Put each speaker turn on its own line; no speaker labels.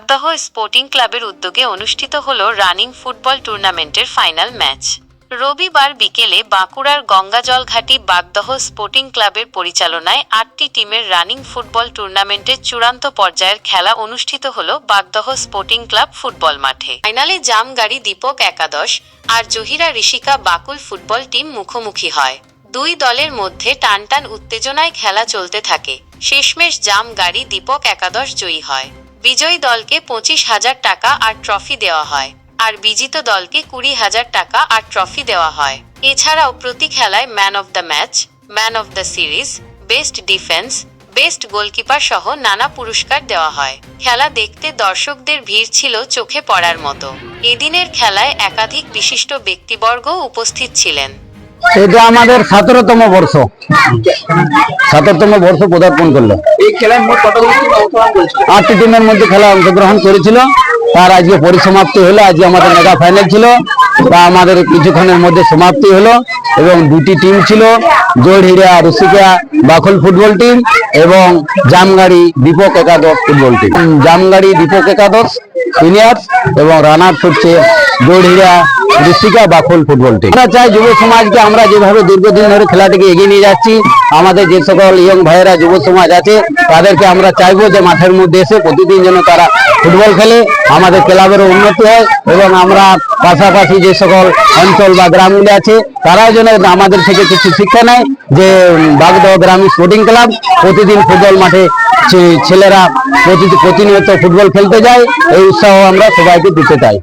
বাগদহ sporting ক্লাবের উদ্যোগে অনুষ্ঠিত হল রানিং ফুটবল টুর্নামেন্টের ফাইনাল ম্যাচ। রবিবার বিকেলে বাঁকুড়ার গঙ্গাজলঘাটি বাগদহ স্পোর্টিং ক্লাবের পরিচালনায় আটটি টিমের রানিং ফুটবল টুর্নামেন্টের চূড়ান্ত পর্যায়ের খেলা অনুষ্ঠিত হল বাগদহ স্পোর্টিং ক্লাব ফুটবল মাঠে। ফাইনালে জামগাড়ি দীপক একাদশ আর জহিরা ঋষিকা বাকুল ফুটবল টিম মুখোমুখি হয়। দুই দলের মধ্যে টানটান উত্তেজনায় খেলা চলতে থাকে। শেষমেশ জাম গাড়ি দীপক একাদশ জয়ী হয়। বিজয়ী দলকে পঁচিশ হাজার টাকা আর ট্রফি দেওয়া হয়, আর বিজিত দলকে কুড়ি হাজার টাকা আর ট্রফি দেওয়া হয়। এছাড়াও প্রতি খেলায় man of the match, man of the series, best defence, best goalkeeper সহ নানা পুরস্কার দেওয়া হয়। খেলা দেখতে দর্শকদের ভিড় ছিল চোখে পড়ার মতো। এদিনের খেলায় একাধিক বিশিষ্ট ব্যক্তিবর্গ উপস্থিত ছিলেন।
এটা আমাদের সতেরোতম বর্ষ। সতেরোতম বর্ষ পদার্পণ করল। আটটি টিমের মধ্যে খেলা অংশগ্রহণ করেছিল। তার আজকে পরিসমাপ্তি হলো আজকে আমাদের মেগা ফাইনাল ছিল। তা আমাদের কিছুক্ষণের মধ্যে সমাপ্তি হলো এবং দুটি টিম ছিল জোড়হিরা রসিকা বাখল ফুটবল টিম এবং জামগাড়ি দীপক একাদশ ফুটবল টিম জামগাড়ি দীপক একাদশ সিনিয়র্স এবং রানার্স হচ্ছে জোড়হিরা ঋষিকা বাখল ফুটবল টিম আমরা চাই যুব সমাজকে আমরা যেভাবে দীর্ঘদিন ধরে খেলাটিকে এগিয়ে নিয়ে যাচ্ছি, আমাদের যে সকল ইয়ং ভাইয়েরা যুব সমাজ আছে, তাদেরকে আমরা চাইব যে মাঠের মধ্যে এসে প্রতিদিন যেন তারা ফুটবল খেলে, আমাদের ক্লাবেরও উন্নতি হয় এবং আমরা পাশাপাশি যে সকল অঞ্চল বা গ্রামগুলি আছে, তারাও যেন আমাদের থেকে কিছু শিক্ষা নেয় যে বাগদহ গ্রামীণ স্পোর্টিং ক্লাব প্রতিদিন ফুটবল মাঠে ছেলেরা প্রতি- প্রতিনিয়ত ফুটবল খেলতে যায়, এই উৎসাহ আমরা সবাইকে দিতে চাই।